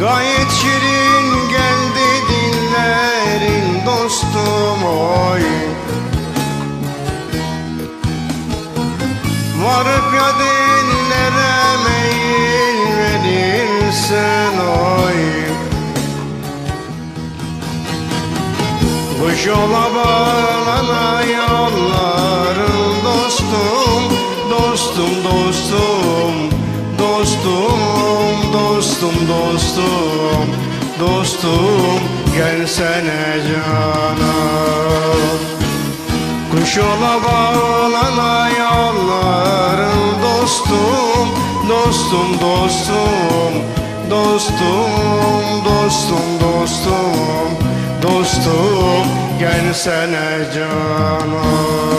Gayet şirin geldi dillerin dostum oy. Varıp ya dillere meyil verirsin oy. Kuş yola bağlana Dostum dostum dostum gelsene canım Kuş yola bağlana yolların dostum Dostum dostum Dostum dostum dostum Dostum gelsene canım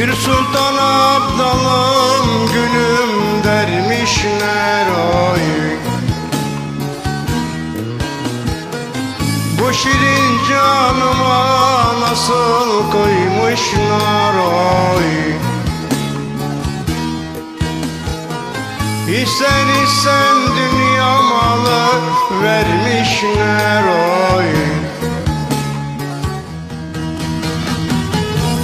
Bir sultan abdalım günüm dermişler oy Bu şirin canıma nasıl koymuşlar oy İster isen dünya malı vermişler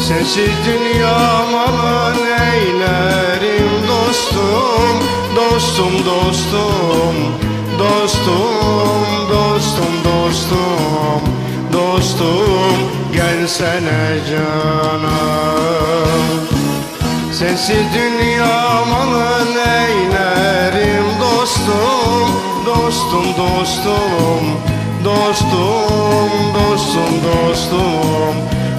Sensiz dünya malı neylerim dostum Dostum dostum Dostum dostum dostum Dostum gelsene canım Sensiz dünya malı neylerim dostum Dostum dostum Dostum dostum dostum